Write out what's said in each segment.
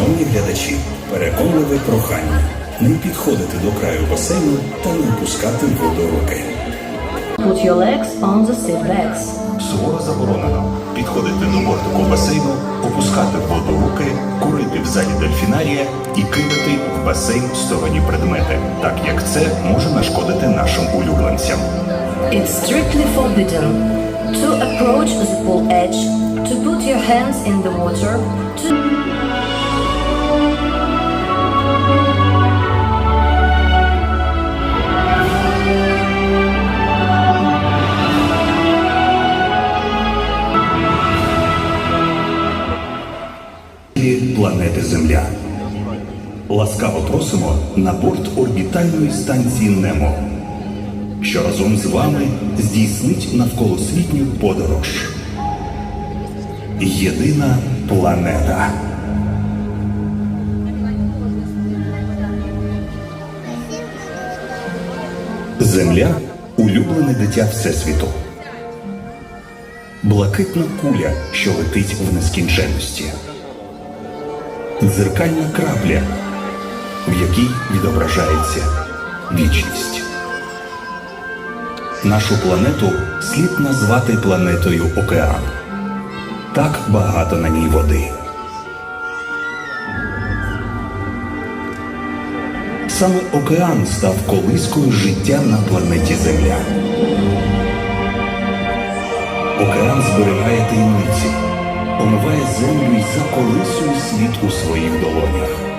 Шановні глядачі, переконливе прохання не підходити до краю басейну та не пускати воду руки. Put your legs on the seat backs. Суворо заборонено підходити до бортику басейну, опускати в воду руки, курити в залі дельфінарія і кидати в басейн сторонні предмети, так як це може нашкодити нашим улюбленцям. It's strictly forbidden to approach the pool edge, to put your hands in the water, to планети Земля. Ласкаво просимо на борт орбітальної станції Немо, що разом з вами здійснить навколосвітню подорож. Єдина планета. Земля улюблене дитя Всесвіту. Блакитна куля, що летить в нескінченності. Дзеркальна крапля, в якій відображається вічність. Нашу планету слід назвати планетою Океан. Так багато на ній води. Саме океан став колискою життя на планеті Земля. Океан зберігає таємниці, омиває землю і заколисує світ у своїх долонях.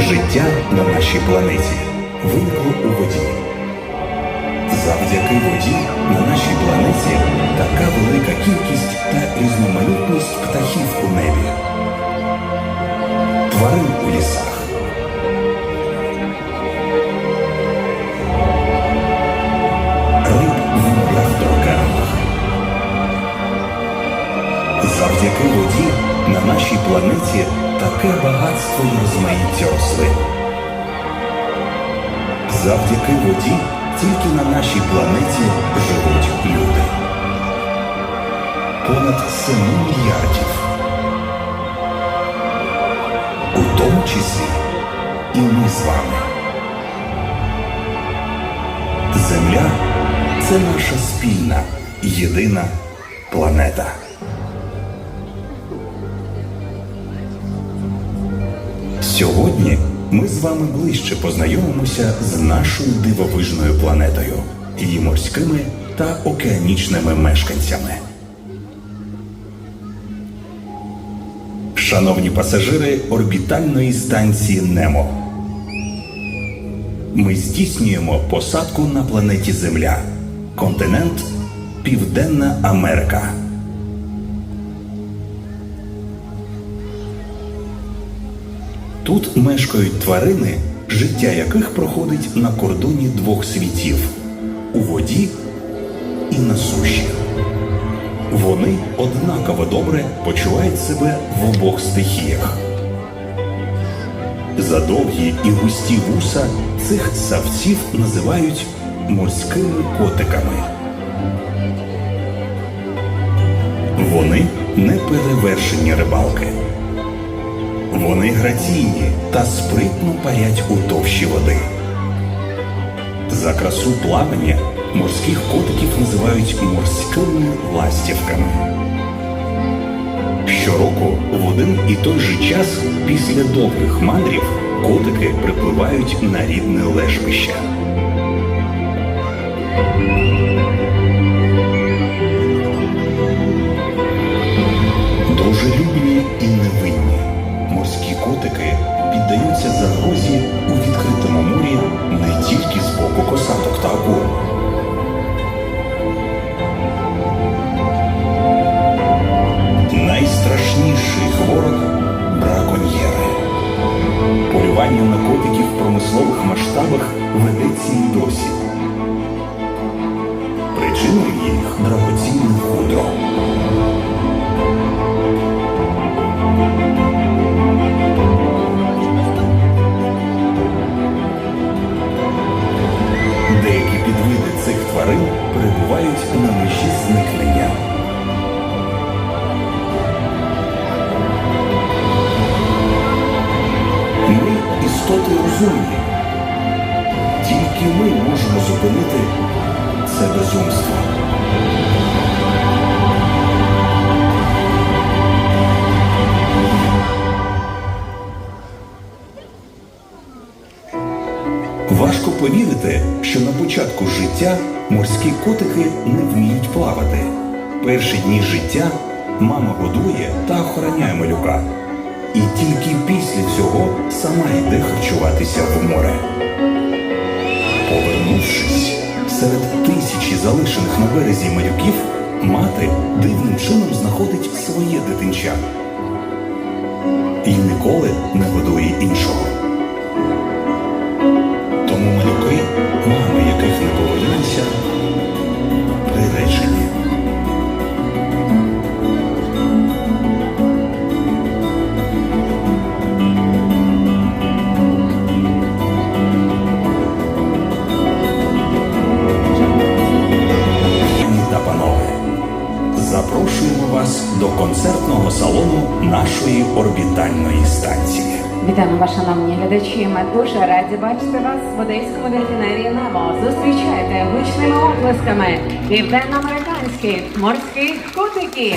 Життя на нашій планеті виникло у воді. Завдяки воді на нашій планеті така велика кількість та різноманітність птахів у небі, тварин у лісах. Нашій планеті таке багатство розмаїття рослин. Завдяки воді тільки на нашій планеті живуть люди. Понад 7 мільярдів. У тому числі і ми з вами. Земля це наша спільна, єдина планета. Сьогодні ми з вами ближче познайомимося з нашою дивовижною планетою, її морськими та океанічними мешканцями. Шановні пасажири орбітальної станції Немо. Ми здійснюємо посадку на планеті Земля, континент Південна Америка. Тут мешкають тварини, життя яких проходить на кордоні двох світів у воді і на суші. Вони однаково добре почувають себе в обох стихіях. За довгі і густі вуса цих савців називають морськими котиками. Вони неперевершені рибалки. Вони граційні та спритно парять у товщі води. За красу плавання морських котиків називають морськими ластівками. Щороку в один і той же час після довгих мандрів котики припливають на рідне лежбище. Дружелюбні і невинні морські котики піддаються загрозі у відкритому морі не тільки з боку косаток та акул. Найстрашніший ворог браконьєри. Полювання на котиків промислових промислових масштабах ведеться і досі. Причиною їх драгоцінне хутро. Перебувають на межі зникнення. Ми істоти розумні. Тільки ми можемо зупинити це безумство. Що на початку життя морські котики не вміють плавати. Перші дні життя мама годує та охороняє малюка. І тільки після цього сама йде харчуватися в море. Повернувшись серед тисячі залишених на березі малюків, мати дивним чином знаходить своє дитинча і ніколи не годує іншого. Повернулися, приречені. Та панове, запрошуємо вас до концертного салону нашої орбітальної станції. Вітаємо вас, шановні глядачі. Ми дуже раді бачити вас в одеському дельфінарії Немо. Зустрічайте гучними оплесками південноамериканських морських котиків.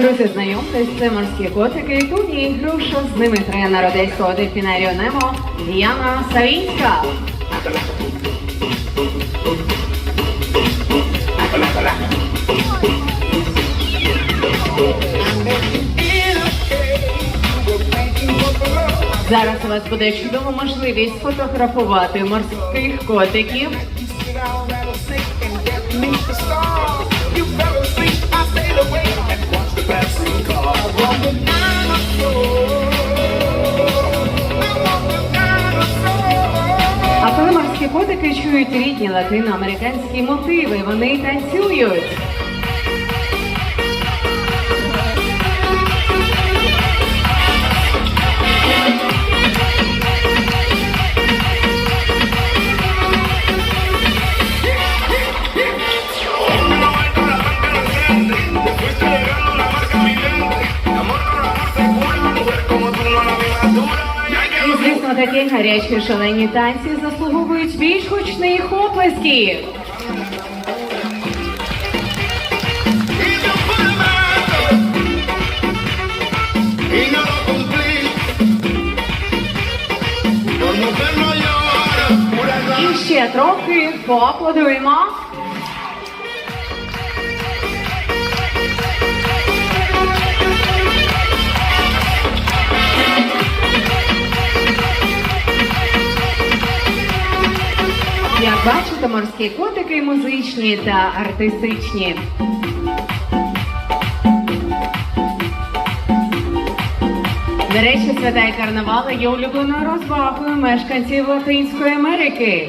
Друзі, знайомтесь, це морські котики. Тут є груша з ними тренер одеського дельфінарію Немо Діана Савінська. Зараз у вас буде чудова можливість фотографувати морських котиків. Котики чують рідні латиноамериканські мотиви, вони танцюють. Такі гарячі шалені танці заслуговують більш гучних оплесків. І ще трохи поаплодуємо. Як бачите, морські котики музичні та артистичні. До речі, свята і карнавали є улюбленою розвагою мешканців Латинської Америки.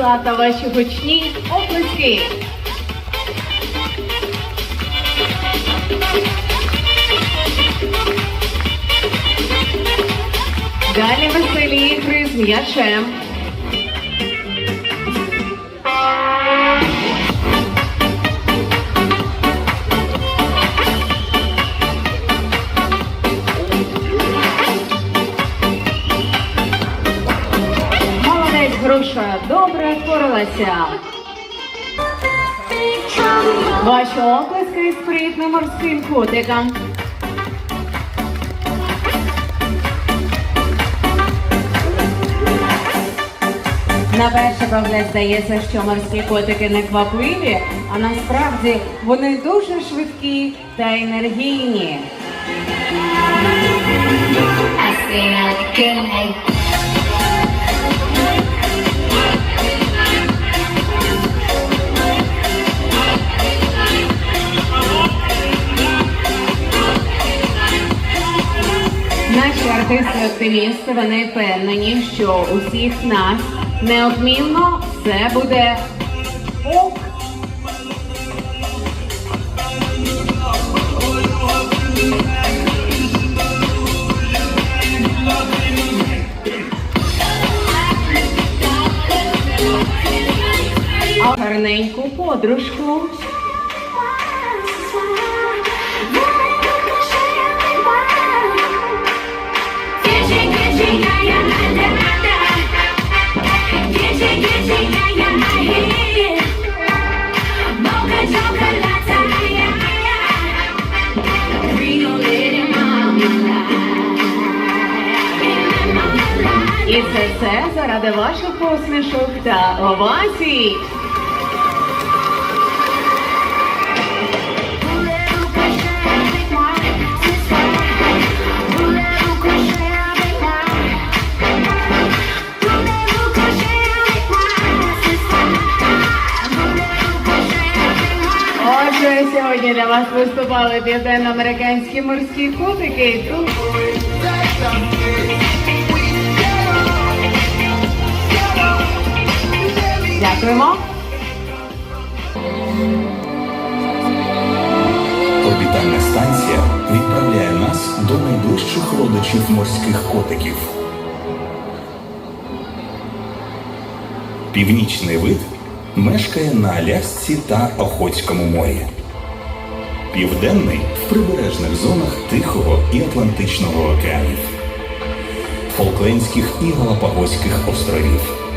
Неймовірна та ваші гучні оплески. Далі веселі ігри з м'ячем. втомилася. Ваші оплески і спритним морським котикам. На перший погляд здається, що морські котики не квапливі, а насправді вони дуже швидкі та енергійні. I Наші артисти-оптимісти вони впевнені, що усіх нас неодмінно все буде ок. Гарненьку подружку. Заради ваших посмішок та овацій. Отже, сьогодні для вас виступали південноамериканські морські котики. Дякуємо. Орбітальна станція відправляє нас до найближчих родичів морських котиків. Північний вид мешкає на Алясці та Охотському морі. Південний в прибережних зонах Тихого і Атлантичного океанів, Фолклендських і Галапагоських островів.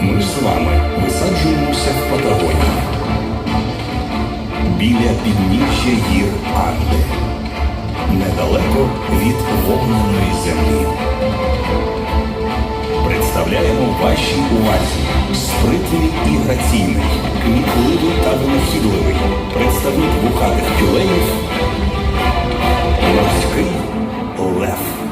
Ми з вами висаджуємося в Патагонії біля підніжжя гір Анди, недалеко від вогняної землі. Представляємо вашій увазі спритний і граційний, кмітливий та винахідливий представник вухатих тюленів морський лев.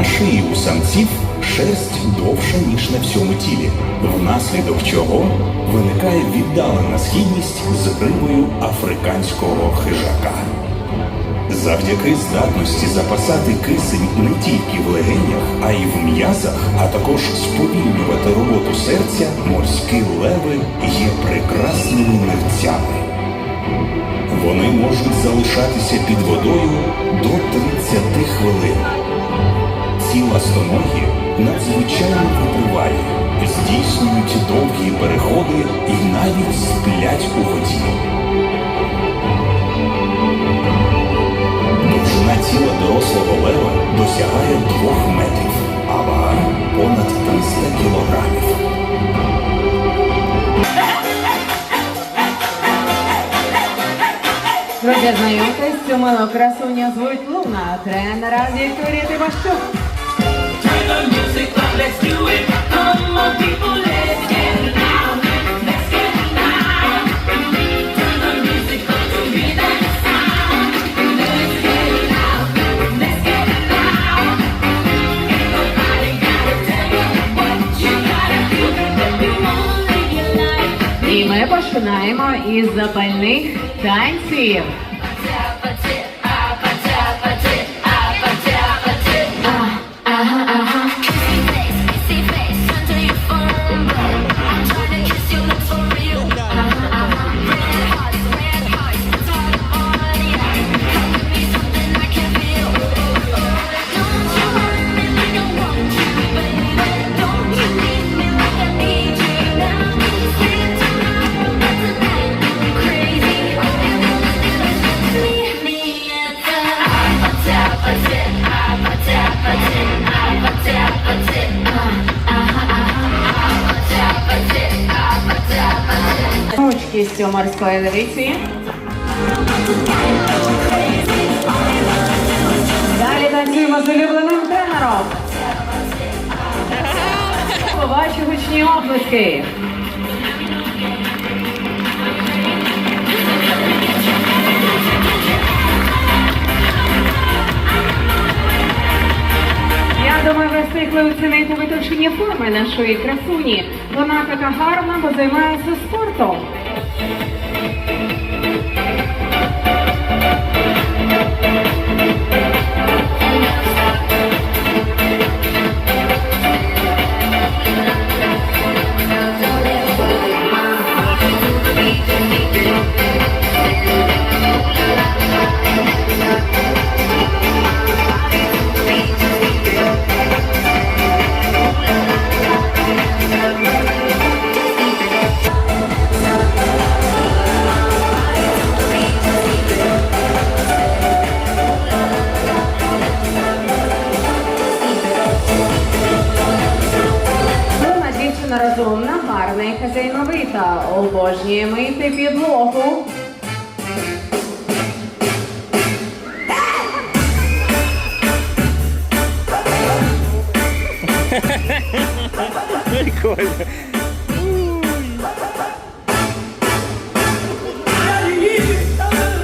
На шиї у самців шерсть довша, ніж на всьому тілі, внаслідок чого виникає віддалена східність з гривою африканського хижака. Завдяки здатності запасати кисень не тільки в легенях, а й в м'язах, а також сповільнювати роботу серця, морські леви є прекрасними мерцями. Вони можуть залишатися під водою до 30 хвилин. Ці ластоногі надзвичайно витривалі, здійснюють довгі переходи і навіть сплять у воді. Довжина тіла дорослого лева досягає 2 метрів, а вага понад 300 кілограмів. Друзі, знайомтесь, цю милу красуню звуть Луна, тренера Вікторія Тимощук. І ми починаємо із запальних танців. Морської левиці. Далі танцюємо з улюбленим тренером. Побачу гучні оплески. Я думаю, ви встигли оцінити виточені форми нашої красуні. Вона така гарна, бо займається спортом. Хазяйновита. Обожнює мити підлогу.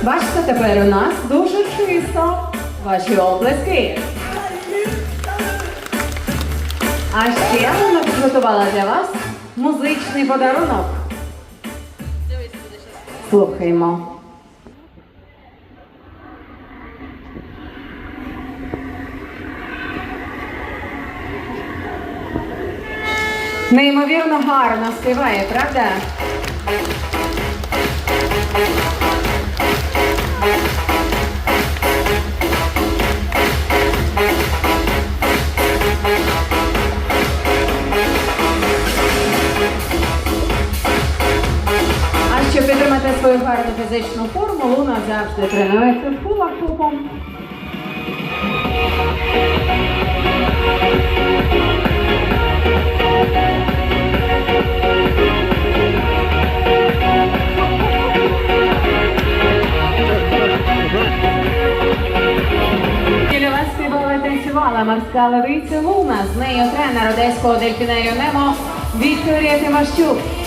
Бачите, тепер у нас дуже чисто. Ваші облески. А ще вона підготувала для вас музичний подарунок. Слухаємо. Неймовірно гарно співає, правда? Підтримати гарну фізичну форму, Луна завжди тренується співала і танцювала морська левиця Луна. З нею тренер одеського дельфінерію Немо Вікторія Тимощук.